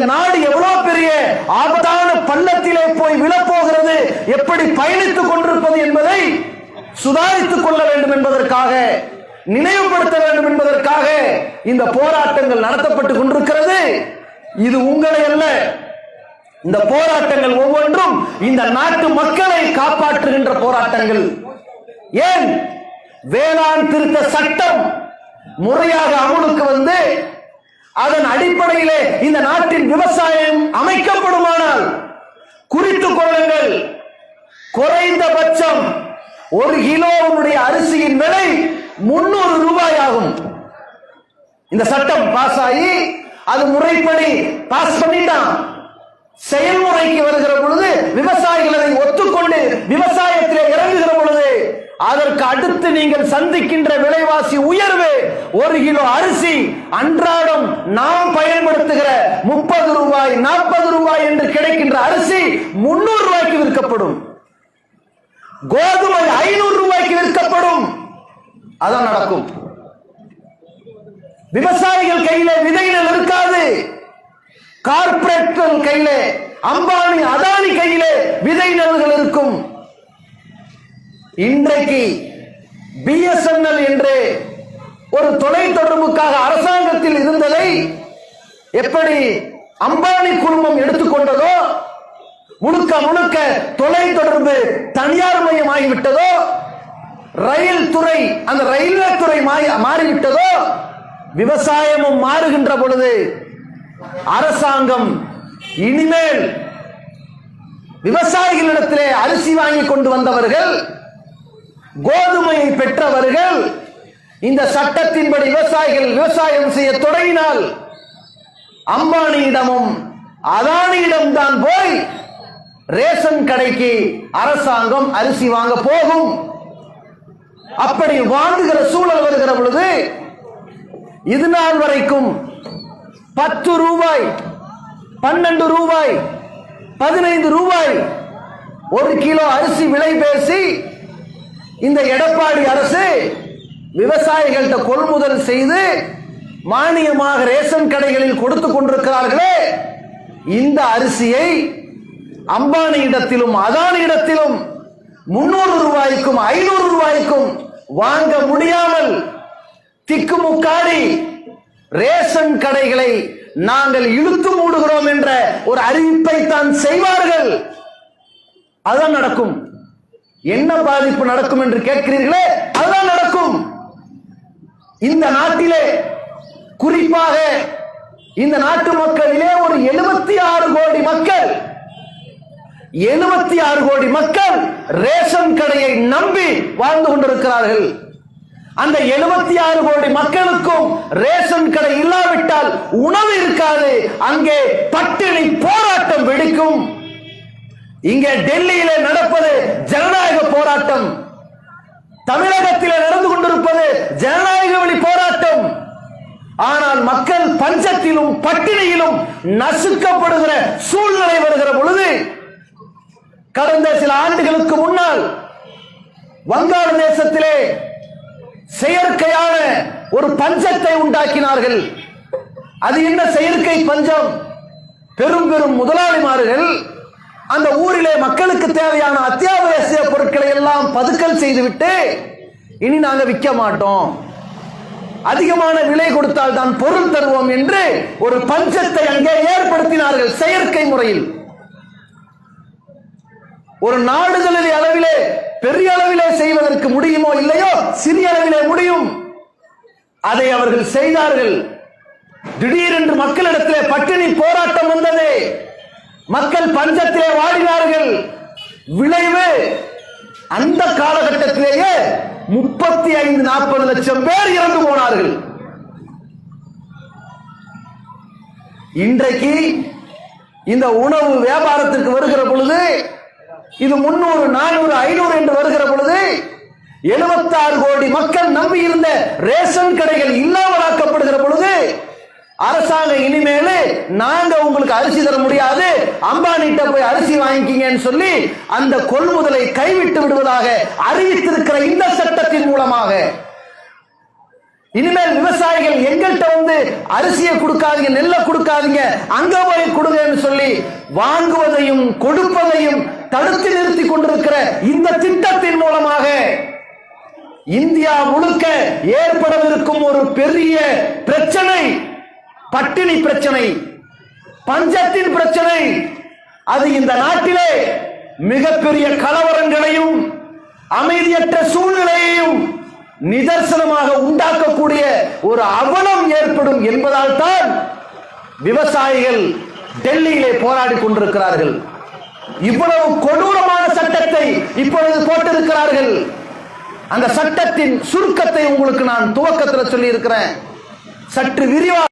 இந்த நாடு எவ்வளவு பெரிய ஆபத்தான பள்ளத்திலே போய் விழப்போகிறது? எப்படி பயணித்துக் கொண்டிருப்பது என்பதை சுதாரித்துக் கொள்ள வேண்டும் என்பதற்காக நினைவுபடுத்த வேண்டும் என்பதற்காக இந்த போராட்டங்கள் நடத்தப்பட்டுக் கொண்டிருக்கிறது. இது உங்களை அல்ல. இந்த போராட்டங்கள் ஒவ்வொன்றும் இந்த நாட்டு மக்களை காப்பாற்றுகின்ற போராட்டங்கள். ஏன்? வேளாண் திருத்த சட்டம் முறையாக அமலுக்கு வந்து அதன் அடிப்படையிலே இந்த நாட்டின் விவசாயம் அமைக்கப்படுமானால் குறித்துக் கொள்ளுங்கள். குறைந்தபட்சம் ஒரு கிலோவுடைய அரிசியின் விலை முன்னூறு ரூபாய் ஆகும் இந்த சட்டம் பாஸ் ஆகி அது முறைப்படி பாஸ் பண்ணிட்டான். செயல்முறைக்கு வருகிற பொழுது விவசாயிகள் அதை ஒத்துக்கொண்டு விவசாயத்திலே இறங்குகிற பொழுது அதற்கு அடுத்து நீங்கள் சந்திக்கின்ற விலைவாசி உயர்வு ஒரு கிலோ அரிசி அன்றாடம் நாம் பயன்படுத்துகிற முப்பது ரூபாய் நாற்பது ரூபாய் என்று கிடைக்கின்ற அரிசி முன்னூறு ரூபாய்க்கு விற்கப்படும். கோதுமை ஐநூறு ரூபாய்க்கு விற்கப்படும். அதான் நடக்கும். விவசாயிகள் கையில விதைகள் இருக்காது. கார்பரேட்கள் கையில அம்பானி அதானி கையில விதை நெல்கள் இருக்கும். இன்றைக்கு பிஎஸ்என்எல் என்று ஒரு தொலை தொடர்புக்காக அரசாங்கத்தில் இருந்ததை எப்படி அம்பானி குழுமம் எடுத்துக்கொண்டதோ முழுக்க முழுக்க தொலை தொடர்பு தனியார் மையம் ஆகிவிட்டதோ ரயில் துறை அந்த ரயில்வே துறை மாறிவிட்டதோ விவசாயமும் மாறுகின்ற பொழுது அரசாங்கம் இனிமேல் விவசாயிகளிடத்திலே அரிசி வாங்கி கொண்டு வந்தவர்கள் கோதுமையை பெற்றவர்கள் இந்த சட்டத்தின்படி விவசாயிகள் விவசாயம் செய்ய தொடங்கினால் அம்பானியிடமும் அதானியிடம் தான் போய் ரேஷன் கடைக்கு அரசாங்கம் அரிசி வாங்க போகும். அப்படி வாங்குகிற சூழல் வருகிற பொழுது இது நாள் வரைக்கும் பத்து ரூபாய் பன்னெண்டு ரூபாய் பதினைந்து ரூபாய் ஒரு கிலோ அரிசி விலை பேசி இந்த எடப்பாடி அரசு விவசாயிகள்கிட்ட கொள்முதல் செய்து மானியமாக ரேஷன் கடைகளில் கொடுத்து கொண்டிருக்கிறார்களே இந்த அரிசியை அம்பானி இடத்திலும் அதானி இடத்திலும் முன்னூறு ரூபாய்க்கும் ஐநூறு ரூபாய்க்கும் வாங்க முடியாமல் திக்குமுக்காடி ரேஷன் கடைகளை நாங்கள் இழுத்து மூடுகிறோம் என்ற ஒரு அறிவிப்பை தான் செய்வார்கள். அதுதான் நடக்கும். என்ன பாதிப்பு நடக்கும் என்று கேட்கிறீர்களே அதுதான் நடக்கும். இந்த நாட்டிலே குறிப்பாக இந்த நாட்டு மக்களிலே ஒரு எழுபத்தி ஆறு கோடி மக்கள் எழுபத்தி ஆறு கோடி மக்கள் ரேஷன் கடையை நம்பி வாழ்ந்து கொண்டிருக்கிறார்கள். அந்த எழுபத்தி ஆறு கோடி மக்களுக்கும் ரேஷன் கடை இல்லாவிட்டால் உணவு இருக்காது அங்கே பட்டினி போராட்டம் வெடிக்கும். இங்கே டெல்லியில நடப்பது ஜனநாயக போராட்டம். தமிழகத்தில் நடந்து கொண்டிருப்பது ஜனநாயக வழி போராட்டம். ஆனால் மக்கள் பஞ்சத்திலும் பட்டினியிலும் நசுக்கப்படுகிற சூழ்நிலை வருகிற பொழுது கடந்த சில ஆண்டுகளுக்கு முன்னால் வங்காள தேசத்திலே செயற்கையான ஒரு பஞ்சத்தை உண்டாக்கினார்கள். அது என்ன செயற்கை பஞ்சம்? பெரும் பெரும் முதலாளிமார்கள் அந்த ஊரிலே மக்களுக்கு தேவையான அத்தியாவசிய பொருட்களை எல்லாம் பதுக்கல் செய்துவிட்டு இனி நாங்க விற்க மாட்டோம். அதிகமான விலை கொடுத்தால் தான் பொருள் தருவோம் என்று ஒரு பஞ்சத்தை அங்கே ஏற்படுத்தினார்கள் செயற்கை முறையில். ஒரு நாடுகளில் அளவிலே பெரிய அளவிலே செய்வதற்கு முடியுமோ இல்லையோ சிறிய அளவிலே முடியும். அதை அவர்கள் செய்தார்கள். திடீரென்று மக்களிடத்திலே பட்டினி போராட்டம் வந்தது. மக்கள் பஞ்சத்திலே வாடினார்கள். விளைவு அந்த காலகட்டத்திலேயே முப்பத்தி ஐந்து நாற்பது லட்சம் பேர் இறந்து போனார்கள். இன்றைக்கு இந்த உணவு வியாபாரத்திற்கு வருகிற பொழுது இது முன்னூறு நானூறு ஐநூறு என்று வருகிற பொழுது எழுபத்தாறு கோடி மக்கள் நம்பி இருந்த ரேஷன் கடைகள் இல்லாமலாக்கப்படுகிற பொழுது அரசாங்கம் இனிமேல் நாங்க உங்களுக்கு அரிசி தர முடியாது. அம்பானிட்ட போய் அரிசி வாங்கிக்கிங்கன்னு சொல்லி அந்த கொள்முதலை கைவிட்டு விடுவதாக அறிவித்திருக்கிற இந்த சட்டத்தின் மூலமாக. இனிமேல் விவசாயிகள் எங்கள்கிட்ட வந்து அரிசியை கொடுக்காதீங்க நெல்லை கொடுக்காதீங்க அங்க போய் கொடுங்கன்னு சொல்லி வாங்குவதையும் கொடுப்பதையும் தடுத்து நிறுத்தி கொண்டிருக்கிற இந்த திட்டத்தின் மூலமாக இந்தியா முழுக்க ஏற்படவிருக்கும் ஒரு பெரிய பிரச்சனை. பட்டினி பிரச்சனை பஞ்சத்தின் பிரச்சனை. அது இந்த நாட்டிலே மிகப்பெரிய கலவரங்களையும் அமைதியற்ற சூழ்நிலையையும் நிதர்சனமாக உண்டாக்கக்கூடிய ஒரு அவலம் ஏற்படும் என்பதால் தான் விவசாயிகள் டெல்லியிலே போராடி கொண்டிருக்கிறார்கள். இவ்வளவு கொடூரமான சட்டத்தை இப்பொழுது போட்டிருக்கிறார்கள். அந்த சட்டத்தின் சுருக்கத்தை உங்களுக்கு நான் துவக்கத்தில் சொல்லி இருக்கிறேன் சற்று விரிவாக